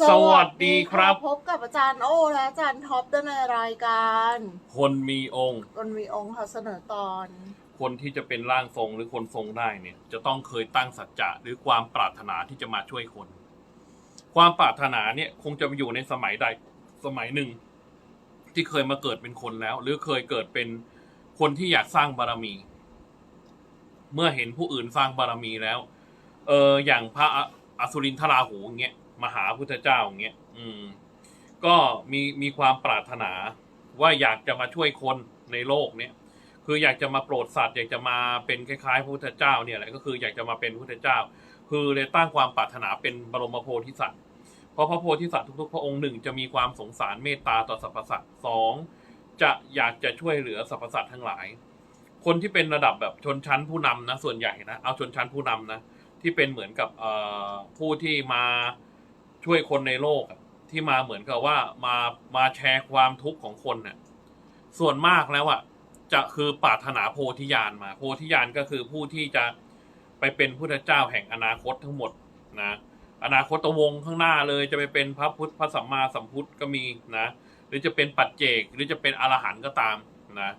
สวัสดีครับ พบกับอาจารย์โอและอาจารย์ท็อปด้วยในรายการคนมีองค์ คนมีองค์ค่ะเสนอตอน คนที่จะเป็นร่างทรงหรือคนทรงได้เนี่ย จะต้องเคยตั้งสัจจะหรือความปรารถนาที่จะมาช่วยคน ความปรารถนาเนี่ยคงจะไปอยู่ในสมัยใดสมัยหนึ่ง ที่เคยมาเกิดเป็นคนแล้ว หรือเคยเกิดเป็นคนที่อยากสร้างบารมี เมื่อเห็นผู้อื่นสร้างบารมีแล้ว เอออย่างพระออสุรินทราหูอย่างเงี้ย มหาพุทธเจ้าอย่างเงี้ยอืม ก็มีมีความปรารถนาว่าอยากจะมาช่วยคนในโลกเนี้ยคืออยากจะมาโปรดสัตว์อยากจะมาเป็นคล้ายๆพระพุทธเจ้าเนี่ยแหละก็คืออยากจะมาเป็นพระพุทธเจ้า คือเลยตั้งความปรารถนาเป็นบรมโพธิสัตว์เพราะพระโพธิสัตว์ทุกๆ พระองค์หนึ่งจะมีความสงสารเมตตาต่อสรรพสัตว์สองจะอยากจะช่วยเหลือสรรพสัตว์ทั้งหลาย คนที่เป็นระดับแบบชนชั้นผู้นำนะส่วนใหญ่นะเอาชนชั้นผู้นำนะที่เป็นเหมือนกับผู้ที่มา ช่วยคนในโลกที่มาเหมือนกับว่ามามาแชร์ความทุกข์ของคนเนี่ยส่วนมากแล้วอะจะคือปรารถนาโพธิญาณมา โพธิญาณก็คือผู้ที่จะไปเป็นพุทธเจ้าแห่งอนาคตทั้งหมดนะอนาคตวงข้างหน้าเลยจะไปเป็นพระพุทธพระสัมมาสัมพุทธก็มีนะหรือจะเป็นปัจเจก หรือจะเป็นอรหันต์ก็ตามนะ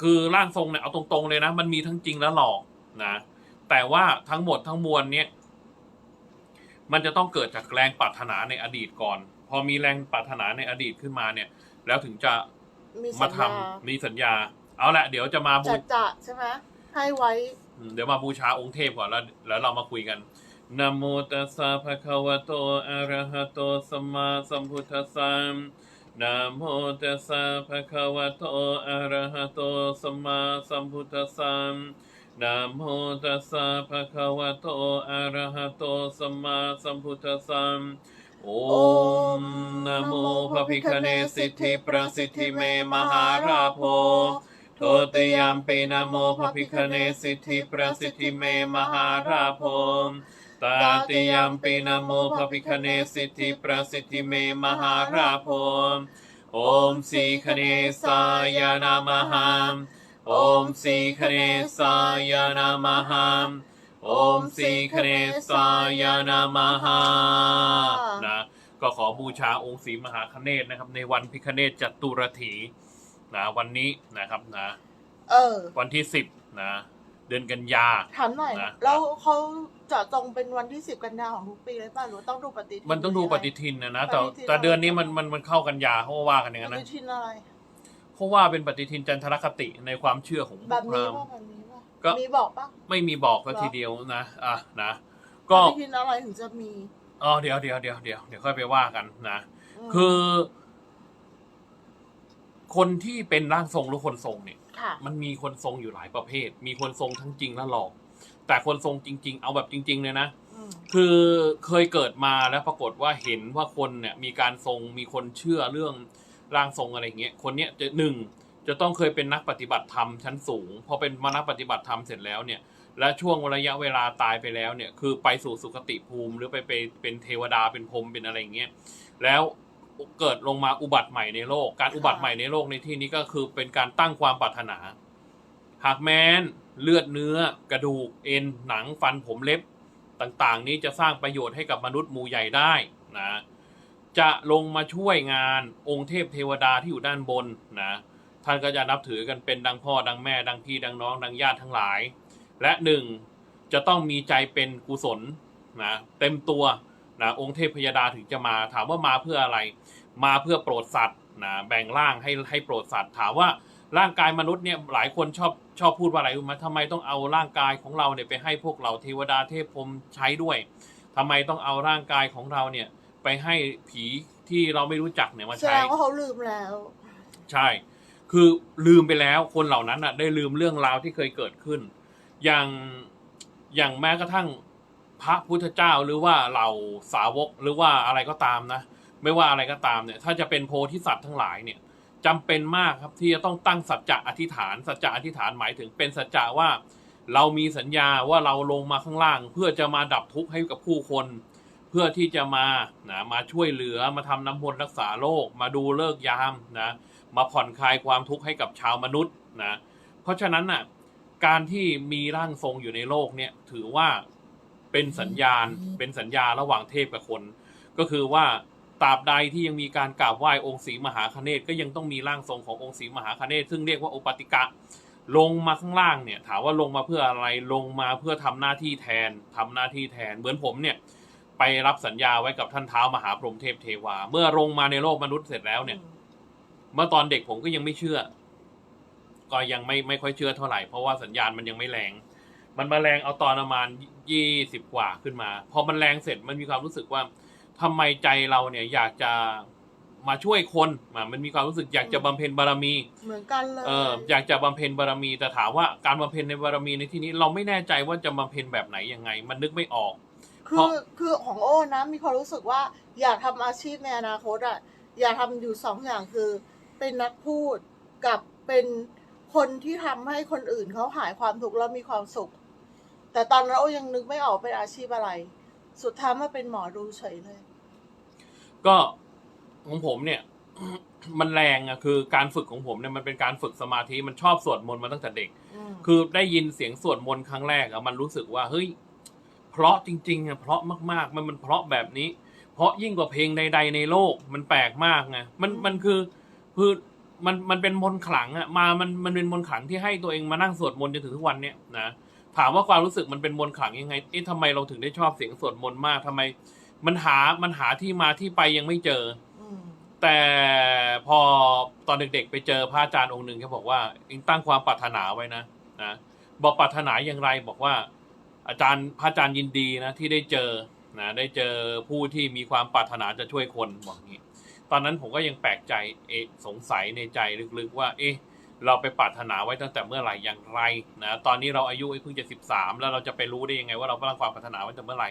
คือร่างทรงเนี่ยเอาตรงๆเลยนะ มันมีทั้งจริงและหลอกนะแต่ว่าทั้งหมดทั้งมวลเนี่ย มันจะต้องเกิดจากแรงปรารถนาในอดีตก่อน พอมีแรงปรารถนาในอดีตขึ้นมาเนี่ย แล้วถึงจะมีมาสัญทำญามีสัญญา เอาละเดี๋ยวจะมาบูจัดจะใช่ไหมให้ไว้ อืมเดี๋ยวมาบูชาองค์เทพก่อนแล้วแล้วเรามาคุยกันนะโมตัสสะภะคะวะโตอะระหะโตสัมมาสัมพุทธัสสะนะโมตัสสะภะคะวะโตอะระหะโตสัมมาสัมพุทธัสสะ นะโมตัสสะภะคะวะโต อะระหะโต สัมมาสัมพุทธัสสะโอมนะโมพระพิฆเนสิทธิประสิทธิเมมหาราโภโทติยามปีนะโมภพิคเนสิทธิประสิทธิเมมหาราโพมตาติยามปีนะโมภพิคเนสิทธิประสิทธิเมมหาราโพมโอมสีคเนสายานามหายานาม หัมโอมสีคเนสายานามหัมนะก็ขอบูชาองค์ศรีมหาคเนศนะครับ ในวันพิคเนศจตุรถีนะวันนี้นะครับนะ เออ วันที่สิบนะ เดือนกันยา ถามหน่อยนะ แล้วเขาเจาะจงเป็นวันที่สิบกันยาของทุกปีเลยป่ะหรือว่าต้องดูปฏิทินมันต้องดูปฏิหรืทินนะนะแต่ปฏิทินแต่เดือนนี้มันมันมันเข้ากันยาเขาก็ว่ากันอย่างอนั้นอะไรปนะ ฏิทินอะไร เขาว่าเป็นปฏิทินจันทรคติในความเชื่อของแบบนี้พราหมป่ะณ์แบบนี้ป่ะก็มีบอกป่ะไม่มีบอกก็เหรอทีเดียวนะอะนะปก็ฏิทินอะไรถึงจะมีอ๋อเดี๋ยวเดี๋ยวเดี๋ยวเดี๋ยวเดี๋ยวค่อยไปว่ากันนะ มคือ คนที่เป็นร่างทรงหรือคนทรงเนี่ย ค่ะ มันมีคนทรงอยู่หลายประเภท มีคนทรงทั้งจริงและหลอก แต่คนทรงจริง ๆ เอาแบบจริง ๆ เลยนะ อืมคือเคยเกิดมาแล้วปรากฏว่าเห็นว่าคนเนี่ยมีการทรงมีคนเชื่อเรื่อง ร่างทรงอะไรเงี้ยคนเนี้ยจะหนึ่งจะต้องเคยเป็นนักปฏิบัติธรรมชั้นสูงพอเป็นมานักปฏิบัติธรรมเสร็จแล้วเนี่ยและช่วงระยะเวลาตายไปแล้วเนี่ยคือไปสู่สุคติภูมิหรือไปไปเป็นเทวดาเป็นพรหมเป็นอะไรเงี้ยแล้วเกิดลงมาอุบัติใหม่ในโลก การอุบัติใหม่ในโลกในที่นี้ก็คือเป็นการตั้งความปรารถนา หากแม้นเลือดเนื้อกระดูกเอ็นหนังฟันผมเล็บต่างๆ นี้จะสร้างประโยชน์ให้กับมนุษย์หมู่ใหญ่ได้นะ จะลงมาช่วยงานองค์เทพเทวดาที่อยู่ด้านบนนะท่านก็จะนับถือกันเป็นดังพ่อดังแม่ดังพี่ดังน้องดังญาติทั้งหลาย และหนึ่งจะต้องมีใจเป็นกุศลนะเต็มตัวนะองค์เทพพยดาถึงจะมา ถามว่ามาเพื่ออะไร มาเพื่อโปรดสัตว์นะแบ่งร่างให้ให้โปรดสัตว์ ถามว่าร่างกายมนุษย์เนี่ยหลายคนชอบชอบพูดว่าอะไรรู้ไหมทำไมต้องเอาร่างกายของเราเนี่ยไปให้พวกเราเทวดาเทพพรมใช้ด้วยทำไมต้องเอาร่างกายของเราเนี่ย ไปให้ผีที่เราไม่รู้จักเนี่ยมาแสใช้ ดงว่าเขาลืมแล้ว ใช่ คือลืมไปแล้วคนเหล่านั้นอะ ได้ลืมเรื่องราวที่เคยเกิดขึ้น อย่าง อย่างแม้กระทั่งพระพุทธเจ้าหรือว่าเหล่าสาวกหรือว่าอะไรก็ตามนะ ไม่ว่าอะไรก็ตามเนี่ย ถ้าจะเป็นโพธิสัตว์ทั้งหลายเนี่ยจำเป็นมากครับที่จะต้องตั้งสัจจะอธิษฐาน สัจจะอธิษฐานหมายถึงเป็นสัจจะว่า เรามีสัญญาว่าเราลงมาข้างล่าง เพื่อจะมาดับทุกข์ให้กับผู้คน เพื่อที่จะมานะมาช่วยเหลือมาทำน้ำมนต์รักษาโรคมาดูเลิกยามนะมาผ่อนคลายความทุกข์ให้กับชาวมนุษย์นะเพราะฉะนั้นน่ะการที่มีร่างทรงอยู่ในโลกเนี่ยถือว่าเป็นสัญญาณเป็นสัญญาระหว่างเทพกับคน ก็คือว่าตราบใดที่ยังมีการกราบไหว้องค์ศรีมหาคเนศก็ยังต้องมีร่างทรงขององค์ศรีมหาคเนศซึ่งเรียกว่าโอปติกะลงมาข้างล่างเนี่ย ถามว่าลงมาเพื่ออะไรลงมาเพื่อทำหน้าที่แทนทำหน้าที่แทนเหมือนผมเนี่ย ไปรับสัญญาไว้กับท่านเท้ามหาพรหมเทพเทวา เมื่อลงมาในโลกมนุษย์เสร็จแล้วเนี่ย เมื่อตอนเด็กผมก็ยังไม่เชื่อ ก็ยังไม่ไม่ค่อยเชื่อเท่าไหร่เพราะว่าสัญญาณมันยังไม่แรง มันมาแรงเอาตอนประมาณยี่สิบกว่าขึ้นมา พอมันแรงเสร็จมันมีความรู้สึกว่าทำไมใจเราเนี่ยอยากจะมาช่วยคนอะมันมีความรู้สึกอยากจะบำเพ็ญบารมี เหมือนกันเลยเอออยากจะบำเพ็ญบารมี แต่ถามว่าการบำเพ็ญในบารมีในที่นี้เราไม่แน่ใจว่าจะบำเพ็ญแบบไหนยังไง มันนึกไม่ออก คืเพราะอคือของโอ้นะมีความรู้สึกว่าอยากทำอาชีพในอนาคตอะอยากทำอยู่สองอย่างคือ เป็นนักพูดกับเป็นคนที่ทำให้คนอื่นเขาหายความทุกข์แล้วมีความสุข แต่ตอนนั้นโอ้ยังนึกไม่ออกเป็นอาชีพอะไร สุดท้ายมาเป็นหมอดูเฉยเลย ก็ของผมเนี่ย มันแรงอะคือการฝึกของผมเนี่ยมันเป็นการฝึกสมาธิมันชอบสวดมนต์มาตั้งแต่เด็ก อืมคือได้ยินเสียงสวดมนต์ครั้งแรกอะมันรู้สึกว่าเฮ้ย เพราะจริงๆอะเพราะมากๆ มันมันเพราะแบบนี้ เพราะยิ่งกว่าเพลงใด ๆ ในโลกมันแปลกมากไงมันมันคือคือมันมันเป็นมนต์ขลังอะมามันมันเป็นมนต์ขลังที่ให้ตัวเองมานั่งสวดมนต์จนถึงทุกวันเนี่ยนะถามว่าความรู้สึกมันเป็นมนต์ขลังยังไงเอ๊ะทำไมเราถึงได้ชอบเสียงสวดมนต์มากทำไม มันหามันหาที่มาที่ไปยังไม่เจออืมแต่พอตอนเด็กๆ ไปเจอพระอาจารย์องค์หนึ่งเขาบอกว่าเองตั้งความปรารถนาไว้นะนะบอกปรารถนาอย่างไรบอกว่า อาจารย์พระอาจารย์ยินดีนะที่ได้เจอนะได้เจอผู้ที่มีความปรารถนาจะช่วยคนบอกงี้ ตอนนั้นผมก็ยังแปลกใจเอะสงสัยในใจลึกๆว่า เอ๊ะเราไปปรารถนาไว้ตั้งแต่เมื่อไหร่อย่างไรนะตอนนี้เราอายุเพิ่งจะสิบสามแล้วเราจะไปรู้ได้ยังไง ว่าเราตั้งความปรารถนาไว้ตั้งแต่เมื่อไหร่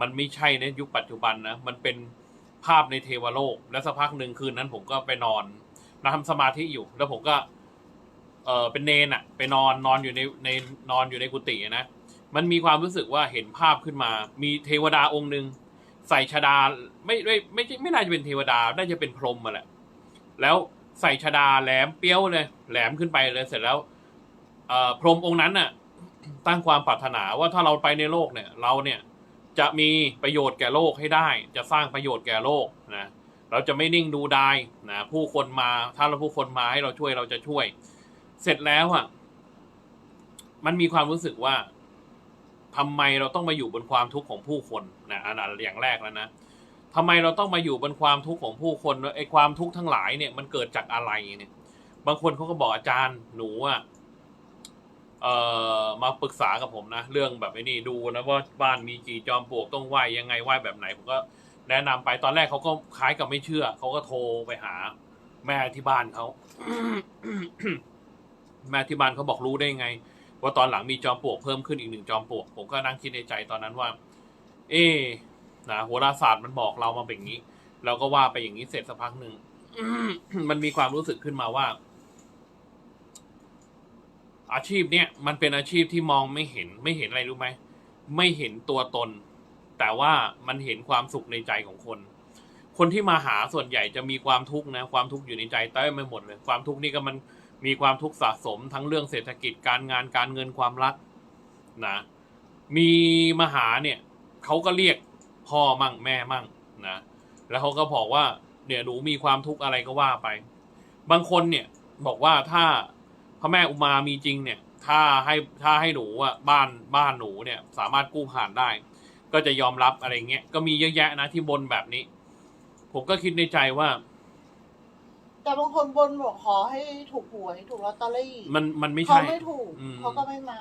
มันไม่ใช่ในยุคปัจจุบันนะมันเป็นภาพในเทวโลก แล้วสักพักหนึ่งคืนนั้นผมก็ไปนอนนะทำสมาธิอยู่ แล้วผมก็ เออเป็นเนนอะไปนอนนอนอยู่ในในนอนอยู่ในกุฏินะ มันมีความรู้สึกว่าเห็นภาพขึ้นมา มีเทวดาองค์หนึ่งใส่ชดาไม่ไม่ไม่ไม่น่าจะเป็นเทวดา น่าจะเป็นพรหมมาแหละ แล้วใส่ชดาแหลมเปี้ยวเลย แหลมขึ้นไปเลยเสร็จแล้วเอ่อพรหมองค์นั้นน่ะ ตั้งความปรารถนาว่าถ้าเราไปในโลกเนี่ย เราเนี่ยจะมีประโยชน์แก่โลกให้ได้ จะสร้างประโยชน์แก่โลกนะเราจะไม่นิ่งดูดายนะผู้คนมา ถ้าเราผู้คนมาให้เราช่วยเราจะช่วย เสร็จแล้วอะ มันมีความรู้สึกว่า ทำไมเราต้องมาอยู่บนความทุกข์ของผู้คนนะอันอย่างแรกแล้วนะทำไมเราต้องมาอยู่บนความทุกข์ของผู้คนไอ้ความทุกข์ทั้งหลายเนี่ยมันเกิดจากอะไรเนี่ย บางคนเขาก็บอกอาจารย์หนูอะเอ่อมาปรึกษากับผมนะ เรื่องแบบไอ้นี่ดูนะว่าบ้านมีกี่จอมปลวกต้องไหวยังไงไหวแบบไหนผมก็แนะนำไปตอนแรกเขาก็คล้ายกับไม่เชื่อเขาก็โทรไปหา แม่ที่บ้านเขาแม่ที่บ้านเขาบอกรู้ได้ไง ว่าตอนหลังมีจอมปลวกเพิ่มขึ้นอีกหนึ่งจอมปลวก ผมก็นั่งคิดในใจตอนนั้นว่า เอ๊ะนะโหราศาสตร์มันบอกเรามาเป็นอย่างนี้ เราก็ว่าไปอย่างนี้เสร็จสักพักหนึ่งมันมีความรู้สึกขึ้นมาว่า อาชีพเนี้ยมันเป็นอาชีพที่มองไม่เห็น ไม่เห็นอะไรรู้ไหมไม่เห็นตัวตน แต่ว่ามันเห็นความสุขในใจของคน คนที่มาหาส่วนใหญ่จะมีความทุกข์นะ ความทุกข์อยู่ในใจเต้ไม่หมดเลย ความทุกข์นี่ก็มัน มีความทุกข์สะสมทั้งเรื่องเศรษฐกิจการงานการเงินความรักนะมีมหาเนี่ยเขาก็เรียกพ่อมั่งแม่มั่งนะแล้วเขาก็บอกว่าเนี่ยหนูมีความทุกข์อะไรก็ว่าไป บางคนเนี่ยบอกว่าถ้าพระแม่อุมามีจริงเนี่ย ถ้าให้ถ้าให้หนูอะบ้านบ้านหนูเนี่ยสามารถกู้ผ่านได้ ก็จะยอมรับอะไรเงี้ยก็มีเยอะแยะนะที่บนแบบนี้ ผมก็คิดในใจว่า แต่บางคนบนบอกขอให้ถูกหวยถูกลอตเตอรี่มันมันไม่เขาใช่ ไม่ถูกอืม เขาก็ไม่มา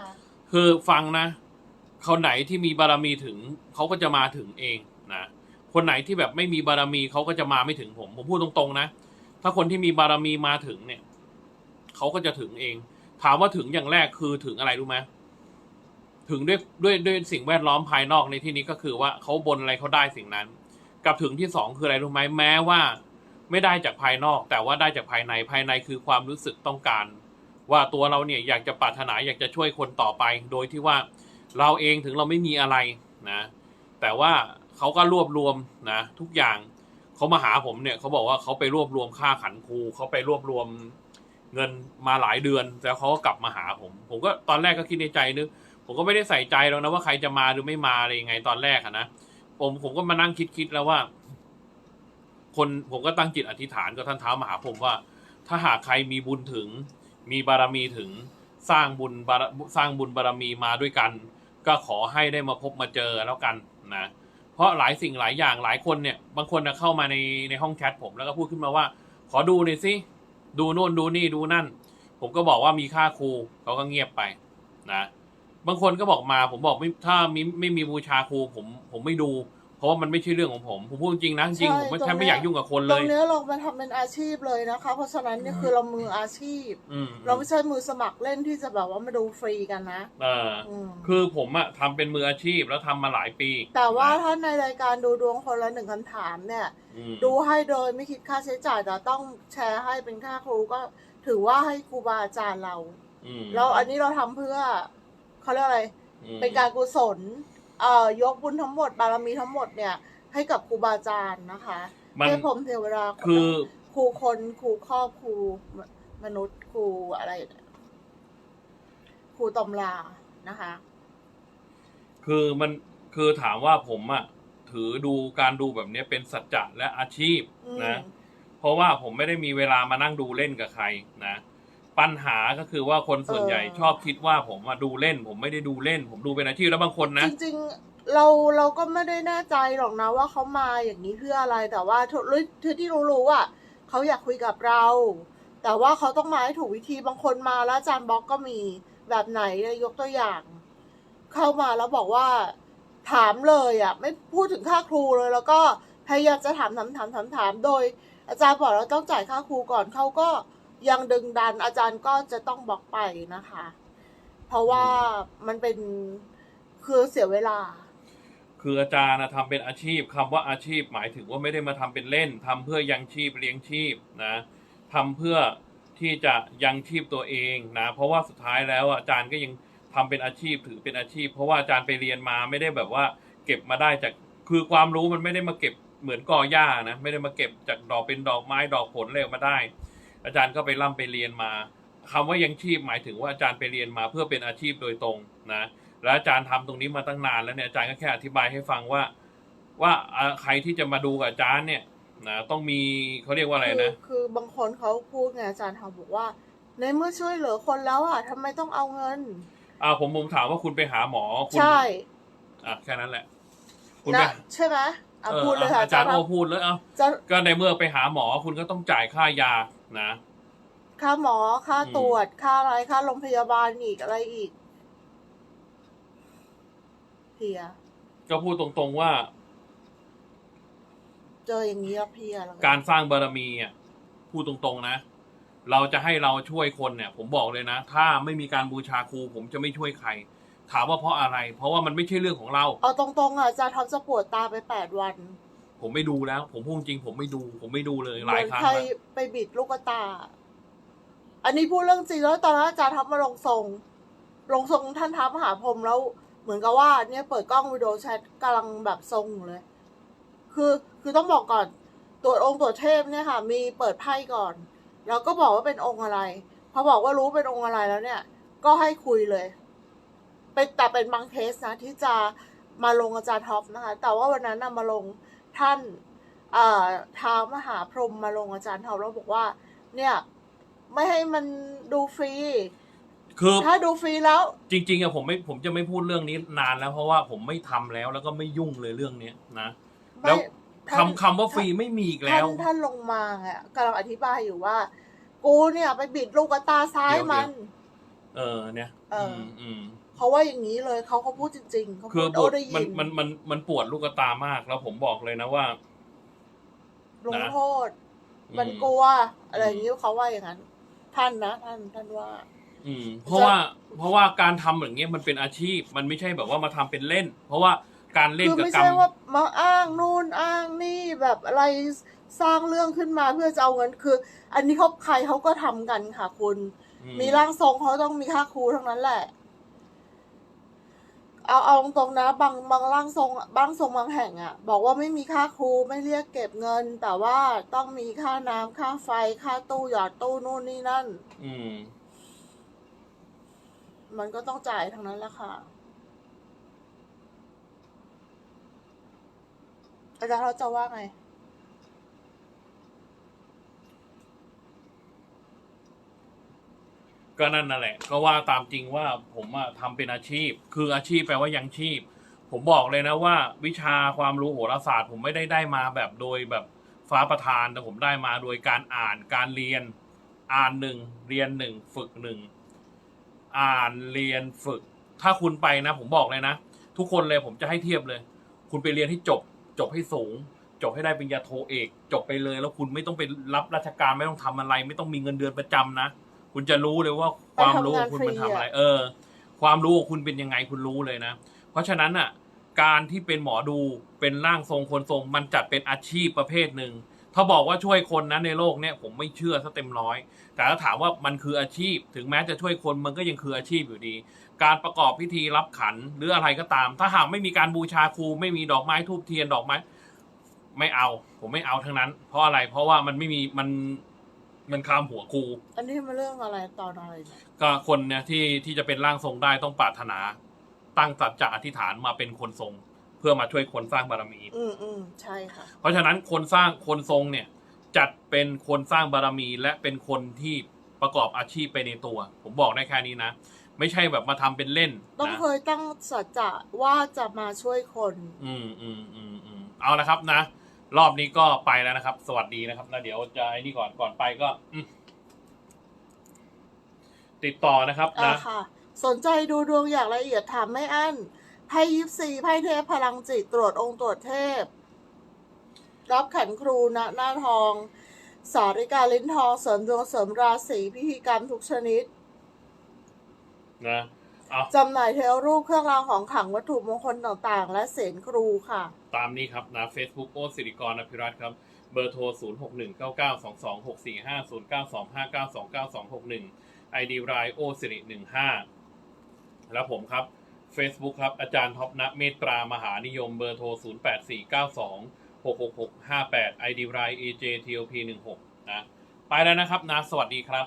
คือฟังนะคนไหนที่มีบารมีถึงเขาก็จะมาถึงเองนะคนไหนที่แบบไม่มีบารมีเขาก็จะมาไม่ถึงผมผมพูดตรงๆนะถ้าคนที่มีบารมีมาถึงเนี่ยเขาก็จะถึงเอง ถามว่าถึงอย่างแรกคือถึงอะไรรู้ไหมถึงด้วยด้วยด้วยสิ่งแวดล้อมภายนอกในที่นี้ก็คือว่าเขาบนอะไรเขาได้สิ่งนั้น กับถึงที่สองคืออะไรรู้ไหมแม้ว่า ไม่ได้จากภายนอก แต่ว่าได้จากภายในภายในคือความรู้สึกต้องการ ว่าตัวเราเนี่ยอยากจะปรารถนาอยากจะช่วยคนต่อไป โดยที่ว่าเราเองถึงเราไม่มีอะไรนะแต่ว่าเขาก็รวบรวมนะทุกอย่างเขามาหาผมเนี่ยเขาบอกว่าเขาไปรวบรวมค่าขันครูเขาไปรวบรวมเงินมาหลายเดือน แล้วเขาก็กลับมาหาผม ผมก็ตอนแรกก็คิดในใจนึกผมก็ไม่ได้ใส่ใจหรอกนะว่าใครจะมาหรือไม่มาอะไรยังไงตอนแรกอะนะผมผมก็มานั่งคิดคิดแล้วว่า คนผมก็ตั้งจิตอธิษฐานกับท่านเท้ามหาพรหมว่า ถ้าหากใครมีบุญถึง มีบารมีถึงสร้างบุญบารสร้างบุญบารมีมาด้วยกัน ก็ขอให้ได้มาพบมาเจอแล้วกันนะเพราะหลายสิ่งหลายอย่างหลายคนเนี่ย บางคนนะเข้ามาในในห้องแชทผมแล้วก็พูดขึ้นมาว่า ขอดูหน่อยสิดูโน่นดูนี่ดูนั่น ผมก็บอกว่ามีค่าครูเขาก็เงียบไปนะบางคนก็บอกมาผมบอกไม่ถ้ามีไม่มีบูชาครูผมผมไม่ดู ราะว่ามันไม่ใช่เรื่องของผม ผมพูดจริงนะจริงใช่ผมไม่ตรงแทบไม่เนี้ยอยากยุ่งกับคนตเลรงยเนี้ยเรามาทำเป็นอาชีพเลยนะคะ เพราะฉะนั้นเนี่ยคือเรามืออาชีพ อืมเราไม่ใช่มือสมัครเล่นที่จะแบบว่ามาดูฟรีกันนะเออ อืมคือผมอะทำเป็นมืออาชีพแล้วทำมาหลายปีแต่ว่านะถ้าในรายการดูดวงคนละหนึ่งคำถามเนี่ย อืมดูให้โดยไม่คิดค่าใช้จ่ายแต่ต้องแชร์ให้เป็นค่าครูก็ถือว่าให้ครูบาอาจารย์เรา อืมแล้วอันนี้เราทำเพื่อเขาเรียกอะไร อืมเป็นการกุศล เอ่อยกบุญทั้งหมดบารมีทั้งหมดเนี่ย ให้กับครูบาอาจารย์นะคะมันเทพพรหมเทวดาคือครูคนครูครอบครูมมนุษย์ครูอะไรเนี่ยครูตำรานะคะ คือมันคือถามว่าผมอะถือดูการดูแบบเนี้ยเป็นสัจจะและอาชีพอืมนะ เพราะว่าผมไม่ได้มีเวลามานั่งดูเล่นกับใครนะ ปัญหาก็คือว่าคนส่วนใหญ่ชอบคิดว่าผมมาดูเล่น ผมไม่ได้ดูเล่น ผมดูเป็นอาชีพแล้วบางคนนะ จริงๆเราเราก็ไม่ได้แน่ใจหรอกนะว่าเขามาอย่างนี้เพื่ออะไรแต่ว่าทุที่ที่รู้ๆอะเขาอยากคุยกับเรา แต่ว่าเขาต้องมาให้ถูกวิธีบางคนมาแล้วอาจารย์บล็อกก็มีแบบไหนยกตัวอย่าง เข้ามาแล้วบอกว่าถามเลยอะ ไม่พูดถึงค่าครูเลย แล้วก็พยายามจะถามถามถามถามถามโดย อาจารย์บอกเราต้องจ่ายค่าครูก่อนเขาก็ ยังดึงดันอาจารย์ก็จะต้องบล็อกไปนะคะ เพราะว่ามันเป็นคือเสียเวลา คืออาจารย์นะทำเป็นอาชีพคำว่าอาชีพหมายถึงว่าไม่ได้มาทำเป็นเล่นทำเพื่อยังชีพเลี้ยงชีพนะทำเพื่อที่จะยังชีพตัวเองนะเพราะว่าสุดท้ายแล้วอาจารย์ก็ยังทำเป็นอาชีพถือเป็นอาชีพ เพราะว่าอาจารย์ไปเรียนมาไม่ได้แบบว่าเก็บมาได้จากคือความรู้มันไม่ได้มาเก็บเหมือนกอหญ้านะไม่ได้มาเก็บจากดอกเป็นดอกไม้ดอกผลอะไรออกมาได้ อาจารย์ก็ไปร่ำไปเรียนมาคำว่ายังชีพหมายถึงว่าอาจารย์ไปเรียนมาเพื่อเป็นอาชีพโดยตรงนะแล้วอาจารย์ทำตรงนี้มาตั้งนานแล้วเนี่ยอาจารย์ก็แค่อธิบายให้ฟังว่า ว่าอ่าใครที่จะมาดูกับอาจารย์เนี่ยนะต้องมีเขาเรียกว่าอะไรคือนะ คือบางคนเขาพูดไงอาจารย์เขาบอกว่า ในเมื่อช่วยเหลือคนแล้วอะทำไมต้องเอาเงิน อ่าผมผมถามว่าคุณไปหาหมอคุณใช่อะแค่นั้นแหละ คุณนะไปใช่ไหมอะเออพูดเลยค่ะอาจารย์คโอบพูดแล้วเอ้าจะก็ในเมื่อไปหาหมอคุณก็ต้องจ่ายค่ายา นะค่าหมอค่าอืมตรวจค่าอะไรค่าโรงพยาบาลอีกอะไรอีกเพลีย ก็พูดตรงๆว่า เจออย่างนี้แล้วเพลียแล้วการสร้างบารมีอะพูดตรงๆนะ เราจะให้เราช่วยคนเนี่ย ผมบอกเลยนะ ถ้าไม่มีการบูชาครู ผมจะไม่ช่วยใคร ถามว่าเพราะอะไร เพราะว่ามันไม่ใช่เรื่องของเรา เอาตรงๆอะอาจารย์ท็อปจะปวดตาไปแปดวัน ผมไม่ดูแล้ว ผมพูดจริง ผมไม่ดู ผมไม่ดูเลยเหหลายมือนครั้งใครแล้วไปบิดลูกตา อันนี้พูดเรื่องจริงแล้วตอนนั้นอาจารย์ท็อปมาลงทรง ลงทรงท่านท้ามหาพรหมแล้ว เหมือนกับว่า เนี่ยเปิดกล้องวิดีโอแชทกำลังแบบทรงอยู่เลย คือคือต้องบอกก่อน ตรวจองค์ตรวจเทพเนี่ยค่ะ มีเปิดไพ่ก่อน แล้วก็บอกว่าเป็นองค์อะไรพอบอกว่ารู้เป็นองค์อะไรแล้วเนี่ย ก็ให้คุยเลย เป็นแต่เป็นบางเคสนะที่จะมาลงอาจารย์ท็อปนะคะ แต่ว่าวันนั้นนะมาลง ท่านเอ่อท้าวมหาพรหมมาลงอาจารย์ท็อปแล้วบอกว่า เนี่ยไม่ให้มันดูฟรี คือถ้าดูฟรีแล้ว จริงๆอะผมไม่ผมจะไม่พูดเรื่องนี้นานแล้วเพราะว่าผมไม่ทำแล้วแล้วก็ไม่ยุ่งเลยเรื่องเนี้ยนะแล้ไม่วท่านคำคำว่าฟรีไม่มีอีกแล้ท่านวท่านลงมาไงกำลังอธิบายอยู่ว่า กูเนี่ยไปบิดลูกตาซ้ายเดี๋ยวมัน เออเนี่ยเอออืมอืมเขาว่าอย่างนี้เลยเขาเขาพูดจริงๆเขาคืพูอดบโอ้ทได้มัยินนมันมันมันปวดลูกตามากแล้วผมบอกเลยนะว่าลงนะโทษมันอืมกลัวอะไรอย่างนี้เขาว่าอย่างนั้น ท่านนะท่านท่านว่า อืมเพราะว่าเพราะว่าการทำอย่างเงี้ยมันเป็นอาชีพ มันไม่ใช่แบบว่ามาทำเป็นเล่น เพราะว่าการเล่นคือกับไม่กรรใช่ม ว่ามาอ้างนู่นอ้างนี่แบบอะไรสร้างเรื่องขึ้นมาเพื่อจะเอาเงินคือ อันนี้เขาใครเขาก็ทำกันค่ะคุณอื มีร่างทรงเขาต้องมีค่าครูทั้งนั้นแหละ เอาเอาตรงๆนะบางบางร่างทรงบางทรงบางแห่งอะบอกว่าไม่มีค่าครูไม่เรียกเก็บเงิน แต่ว่าต้องมีค่าน้ำค่าไฟค่าตู้หยอดตู้นู่นนี่นั่น อืม มันก็ต้องจ่ายทั้งนั้นแหละค่ะ อาจารย์เราจะว่าไง ก็นั่นนั่นแหละ ก็ว่าตามจริงว่าผมอะทำเป็นอาชีพ คืออาชีพแปลว่ายังชีพ ผมบอกเลยนะว่า วิชาความรู้โหราศาสตร์ ผมไม่ได้ได้มาแบบโดยแบบฟ้าประทานแต่ผมได้มาโดยการอ่านการเรียน อ่านหนึ่งเรียนหนึ่งฝึกหนึ่งอ่านเรียนฝึก ถ้าคุณไปนะ ผมบอกเลยนะ ทุกคนเลยผมจะให้เทียบเลย คุณไปเรียนให้จบ จบให้สูง จบให้ได้ปริญญาโทเอก จบไปเลย แล้วคุณไม่ต้องไปรับราชการไม่ต้องทำอะไร ไม่ต้องมีเงินเดือนประจำนะ คุณจะรู้เลยว่าความรู้ของคุณมันทำอะไร เออ ความรู้ของคุณเป็นยังไงคุณรู้เลยนะ เพราะฉะนั้นอะ การที่เป็นหมอดูเป็นร่างทรงคนทรง มันจัดเป็นอาชีพประเภทหนึ่งถ้าบอกว่าช่วยคนนะในโลกเนี้ยผมไม่เชื่อซะเต็มร้อย แต่ถ้าถามว่ามันคืออาชีพ ถึงแม้จะช่วยคนมันก็ยังคืออาชีพอยู่ดี การประกอบพิธีรับขันหรืออะไรก็ตาม ถ้าหากไม่มีการบูชาครู ไม่มีดอกไม้ทูบเทียนดอกไม้ ไม่เอา ผมไม่เอาทั้งนั้น เพราะอะไรเพราะว่ามันไม่มีมัน มันคามหัวครูอันนี้มันเรื่องอะไรตอนอะไรเนี่ยก็คนเนี่ยที่ที่จะเป็นร่างทรงได้ต้องปรารถนา ตั้งสัจจะอธิษฐานมาเป็นคนทรง เพื่อมาช่วยคนสร้างบารมี อืมอืมใช่ค่ะ เพราะฉะนั้นคนสร้างคนทรงเนี่ยจัดเป็นคนสร้างบารมี และเป็นคนที่ประกอบอาชีพไปในตัว ผมบอกได้แค่นี้นะ ไม่ใช่แบบมาทำเป็นเล่นต้องนะเคยตั้งสัจจะว่าจะมาช่วยคน อืมอืมอืมอืมเอาละครับนะ รอบนี้ก็ไปแล้วนะครับ สวัสดีนะครับแล้วเดี๋ยวจะไอ้นี่ก่อนก่อนไปก็อืมติดต่อนะครับอ่านะ ค่ะ สนใจดูดวงอย่างละเอียดถามไม่อั้นไพ่ยิปซีไพ่เทพพลังจิตตรวจองค์ตรวจเทพ รับขันครูณหน้าทอง สาริกาลิ้นทองเสริมดวงเสริมราศีพิธีกรรมทุกชนิด นะ เอาจำหน่ายเทวรูปเครื่องรางของขลังวัตถุมงคลต่างๆ และเศษครูค่ะ ตามนี้ครับนะ Facebook โอสิริกรอภิรัตน์ครับ เบอร์โทร 0 6 1 9 9 2 2 6 4 5 0 9 2 5 9 2 9 2 6 1 ID รายโอสิริ15 แล้วผมครับ Facebook ครับ อาจารย์ท็อปณเมตตามหานิยมเบอร์โทร 0 8 4 9 2 6 6 6 5 8 ID ราย AJTOP 16นะ ไปแล้วนะครับนะสวัสดีครับ